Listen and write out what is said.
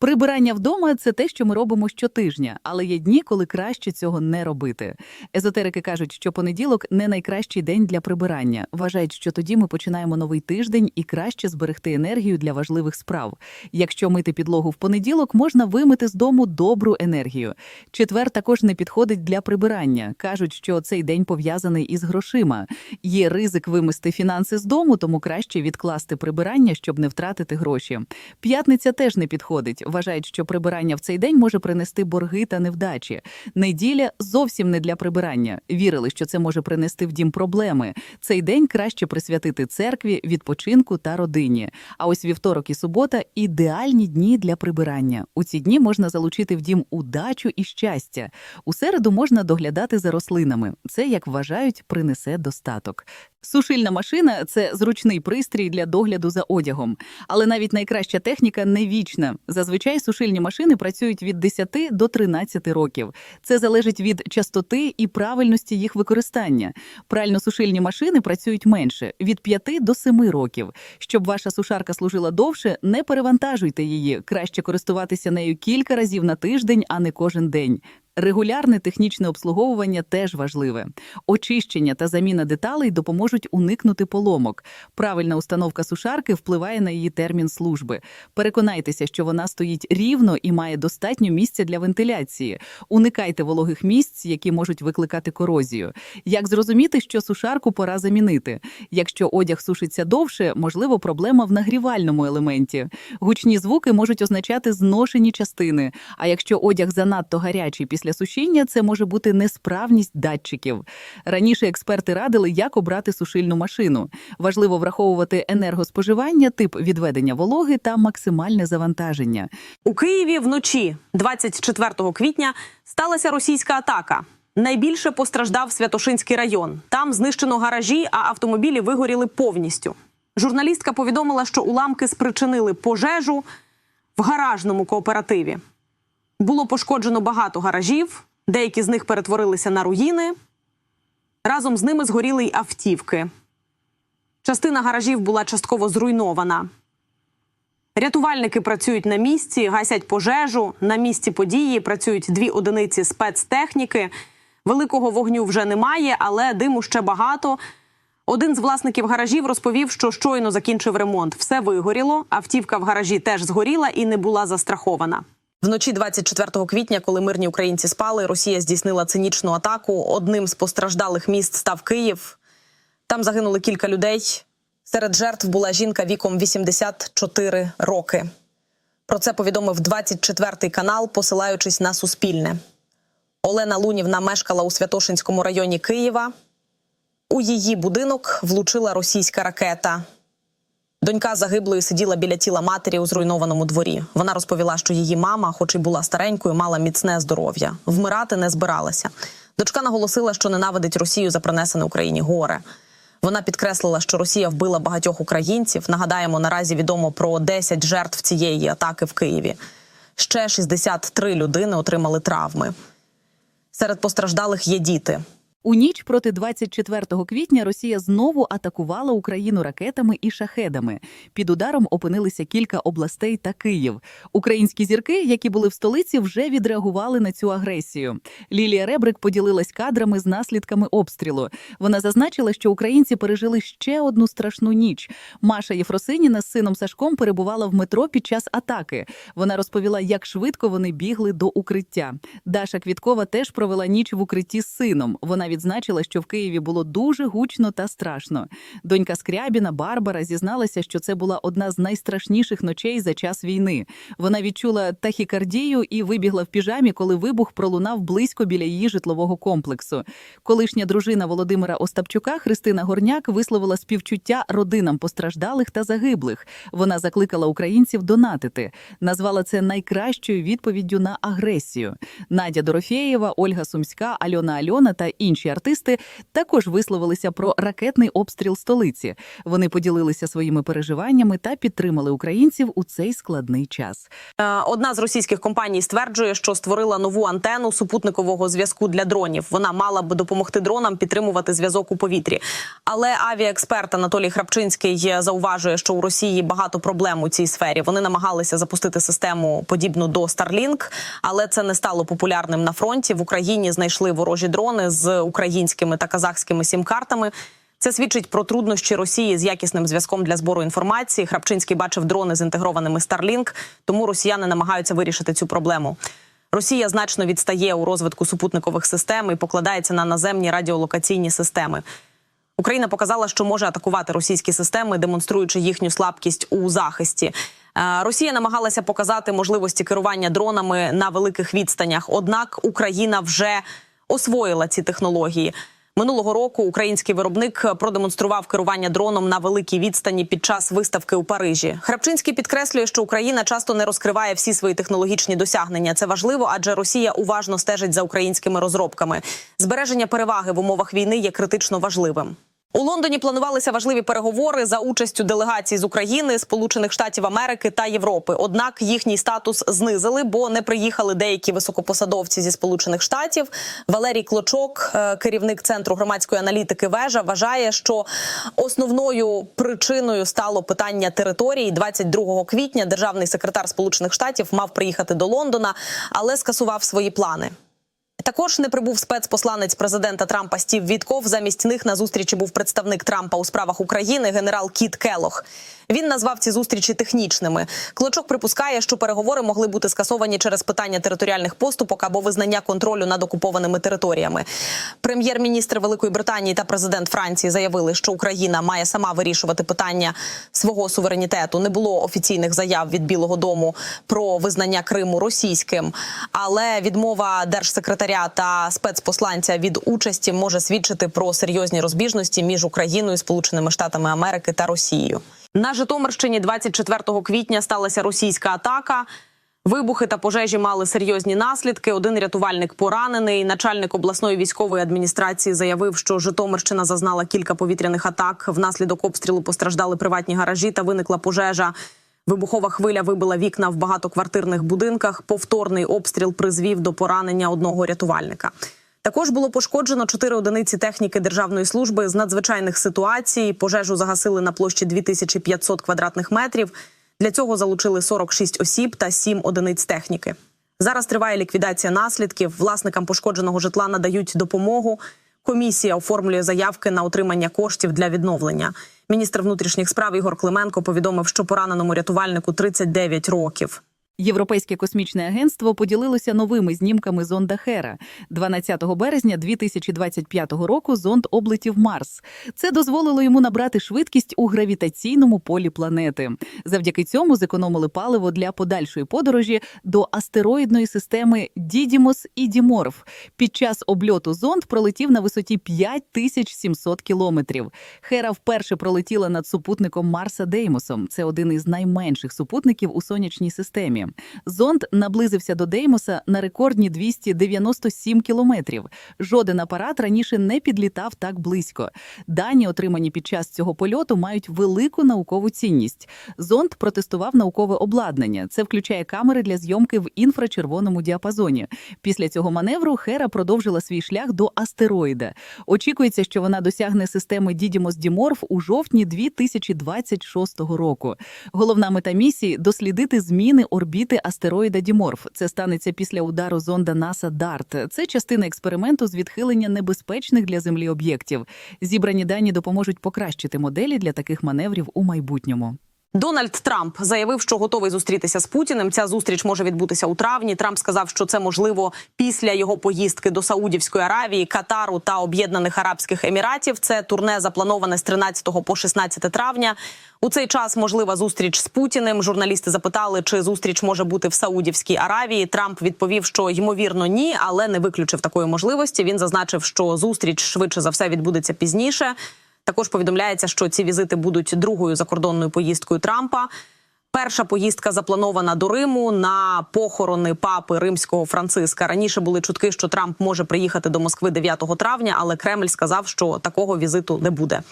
Прибирання вдома це те, що ми робимо щотижня, але є дні, коли краще цього не робити. Езотерики кажуть, що понеділок не найкращий день для прибирання. Вважають, що тоді ми починаємо новий тиждень і краще зберегти енергію для важливих справ. Якщо мити підлогу в понеділок, можна вимити з дому добру енергію. Четвер також не підходить для прибирання. кажуть, що цей день пов'язаний із грошима. Є ризик вимести фінанси з дому, тому краще відкласти прибирання, щоб не втратити гроші. П'ятниця теж не підходить. Вважають, що прибирання в цей день може принести борги та невдачі. Неділя зовсім не для прибирання. Вірили, що це може принести в дім проблеми. Цей день краще присвятити церкві, відпочинку та родині. А ось вівторок і субота ідеальні дні для прибирання. У ці дні можна залучити в дім удачу і щастя. У середу можна доглядати за рослинами. Це, як вважають, принесе достаток. Сушильна машина це зручний пристрій для догляду за одягом. Але навіть найкраща техніка не вічна. Зазвичай сушильні машини працюють від 10 до 13 років. Це залежить від частоти і правильності їх використання. Прально-сушильні машини працюють менше від 5 до 7 років. Щоб ваша сушарка служила довше, не перевантажуйте її. Краще користуватися нею кілька разів на тиждень, а не кожен день. Регулярне технічне обслуговування теж важливе. Очищення та заміна деталей допоможуть уникнути поломок. Правильна установка сушарки впливає на її термін служби. Переконайтеся, що вона стоїть рівно і має достатньо місця для вентиляції. Уникайте вологих місць, які можуть викликати корозію. Як зрозуміти, що сушарку пора замінити? Якщо одяг сушиться довше, можливо, проблема в нагрівальному елементі. Гучні звуки можуть означати зношені частини. А якщо одяг занадто гарячий після сушіння, це може бути несправність датчиків. Раніше експерти радили, як обрати сушильну машину. Важливо враховувати енергоспоживання, тип відведення вологи та максимальне завантаження. У Києві вночі, 24 квітня, сталася російська атака. Найбільше постраждав Святошинський район. Там знищено гаражі, а автомобілі вигоріли повністю. Журналістка повідомила, що уламки спричинили пожежу в гаражному кооперативі. Було пошкоджено багато гаражів, деякі з них перетворилися на руїни. Разом з ними згоріли й автівки. Частина гаражів була частково зруйнована. Рятувальники працюють на місці, гасять пожежу. На місці події працюють дві одиниці спецтехніки. Великого вогню вже немає, але диму ще багато. Один з власників гаражів розповів, що щойно закінчив ремонт. Все вигоріло. Автівка в гаражі теж згоріла і не була застрахована. Вночі 24 квітня, коли мирні українці спали, Росія здійснила цинічну атаку. Одним з постраждалих міст став Київ. Там загинули кілька людей. Серед жертв була жінка віком 84 роки. Про це повідомив 24-й канал, посилаючись на Суспільне. Олена Лунівна мешкала у Святошинському районі Києва. У її будинок влучила російська ракета. Донька загиблої сиділа біля тіла матері у зруйнованому дворі. Вона розповіла, що її мама, хоч і була старенькою, мала міцне здоров'я. Вмирати не збиралася. Дочка наголосила, що ненавидить Росію за принесене Україні горе. Вона підкреслила, що Росія вбила багатьох українців. Нагадаємо, наразі відомо про 10 жертв цієї атаки в Києві. Ще 63 людини отримали травми. Серед постраждалих є діти. У ніч проти 24 квітня Росія знову атакувала Україну ракетами і шахедами. Під ударом опинилися кілька областей та Київ. Українські зірки, які були в столиці, вже відреагували на цю агресію. Лілія Ребрик поділилась кадрами з наслідками обстрілу. Вона зазначила, що українці пережили ще одну страшну ніч. Маша Єфросиніна з сином Сашком перебувала в метро під час атаки. Вона розповіла, як швидко вони бігли до укриття. Даша Квіткова теж провела ніч в укритті з сином. Вона відзначила, що в Києві було дуже гучно та страшно. Донька Скрябіна Барбара зізналася, що це була одна з найстрашніших ночей за час війни. Вона відчула тахікардію і вибігла в піжамі, коли вибух пролунав близько біля її житлового комплексу. Колишня дружина Володимира Остапчука Христина Горняк висловила співчуття родинам постраждалих та загиблих. Вона закликала українців донатити, назвала це найкращою відповіддю на агресію. Надя Дорофєєва, Ольга Сумська, Альона Альона та інші інші артисти також висловилися про ракетний обстріл столиці. Вони поділилися своїми переживаннями та підтримали українців у цей складний час. Е, Одна з російських компаній стверджує, що створила нову антенну супутникового зв'язку для дронів. Вона мала б допомогти дронам підтримувати зв'язок у повітрі. Але авіаексперт Анатолій Храпчинський зауважує, що у Росії багато проблем у цій сфері. Вони намагалися запустити систему подібну до Starlink, але це не стало популярним на фронті. В Україні знайшли ворожі дрони з українськими та казахськими сім-картами. Це свідчить про труднощі Росії з якісним зв'язком для збору інформації. Храпчинський бачив дрони з інтегрованими Starlink, тому росіяни намагаються вирішити цю проблему. Росія значно відстає у розвитку супутникових систем і покладається на наземні радіолокаційні системи. Україна показала, що може атакувати російські системи, демонструючи їхню слабкість у захисті. Е, Росія намагалася показати можливості керування дронами на великих відстанях. Однак Україна вже освоїла ці технології. Минулого року український виробник продемонстрував керування дроном на великій відстані під час виставки у Парижі. Храпчинський підкреслює, що Україна часто не розкриває всі свої технологічні досягнення. Це важливо, адже Росія уважно стежить за українськими розробками. Збереження переваги в умовах війни є критично важливим. У Лондоні планувалися важливі переговори за участю делегацій з України, Сполучених Штатів Америки та Європи. Однак їхній статус знизили, бо не приїхали деякі високопосадовці зі Сполучених Штатів. Валерій Клочок, е, керівник центру громадської аналітики вежа, вважає, що основною причиною стало питання території. 22 квітня державний секретар Сполучених Штатів мав приїхати до Лондона, але скасував свої плани. Також не прибув спецпосланець президента Трампа Стів Вітков. Замість них на зустрічі був представник Трампа у справах України генерал Кіт Келох. Він назвав ці зустрічі технічними. Клочок припускає, що переговори могли бути скасовані через питання територіальних поступок або визнання контролю над окупованими територіями. Прем'єр-міністр Великої Британії та президент Франції заявили, що Україна має сама вирішувати питання свого суверенітету. Не було офіційних заяв від Білого Дому про визнання Криму російським, але відмова держсекретаря та спецпосланця від участі може свідчити про серйозні розбіжності між Україною, Сполученими Штатами Америки та Росією. На Житомирщині 24 квітня сталася російська атака. Вибухи та пожежі мали серйозні наслідки. Один рятувальник поранений. Начальник обласної військової адміністрації заявив, що Житомирщина зазнала кілька повітряних атак. Внаслідок обстрілу постраждали приватні гаражі та виникла пожежа. Вибухова хвиля вибила вікна в багатоквартирних будинках. Повторний обстріл призвів до поранення одного рятувальника. Також було пошкоджено чотири одиниці техніки державної служби з надзвичайних ситуацій. Пожежу загасили на площі 2500 квадратних метрів. Для цього залучили 46 осіб та 7 одиниць техніки. Зараз триває ліквідація наслідків. Власникам пошкодженого житла надають допомогу. Комісія оформлює заявки на отримання коштів для відновлення. Міністр внутрішніх справ Ігор Клименко повідомив, що пораненому рятувальнику 39 років. Європейське космічне агентство поділилося новими знімками зонда Хера. 12 березня 2025 року зонд облетів Марс. Це дозволило йому набрати швидкість у гравітаційному полі планети. Завдяки цьому зекономили паливо для подальшої подорожі до астероїдної системи Дідімос і Діморф. Під час обльоту зонд пролетів на висоті 5700 кілометрів. Хера вперше пролетіла над супутником Марса Деймосом. Це один із найменших супутників у сонячній системі. Зонд наблизився до Деймоса на рекордні 297 кілометрів. Жоден апарат раніше не підлітав так близько. Дані, отримані під час цього польоту, мають велику наукову цінність. Зонд протестував наукове обладнання. Це включає камери для зйомки в інфрачервоному діапазоні. Після цього маневру Хера продовжила свій шлях до астероїда. Очікується, що вона досягне системи Дідімос Діморф у жовтні 2026 року. Головна мета місії дослідити зміни орбіти астероїда Діморф. Це станеться після удару зонда НАСА Дарт. Це частина експерименту з відхилення небезпечних для землі об'єктів. Зібрані дані допоможуть покращити моделі для таких маневрів у майбутньому. Дональд Трамп заявив, що готовий зустрітися з Путіним. Ця зустріч може відбутися у травні. Трамп сказав, що це можливо після його поїздки до Саудівської Аравії, Катару та Об'єднаних Арабських Еміратів. Це турне заплановане з 13 по 16 травня. У цей час можлива зустріч з Путіним. Журналісти запитали, чи зустріч може бути в Саудівській Аравії. Трамп відповів, що ймовірно ні, але не виключив такої можливості. Він зазначив, що зустріч швидше за все відбудеться пізніше. Також повідомляється, що ці візити будуть другою закордонною поїздкою Трампа. Перша поїздка запланована до Риму на похорони папи римського Франциска. Раніше були чутки, що Трамп може приїхати до Москви 9 травня, але Кремль сказав, що такого візиту не буде.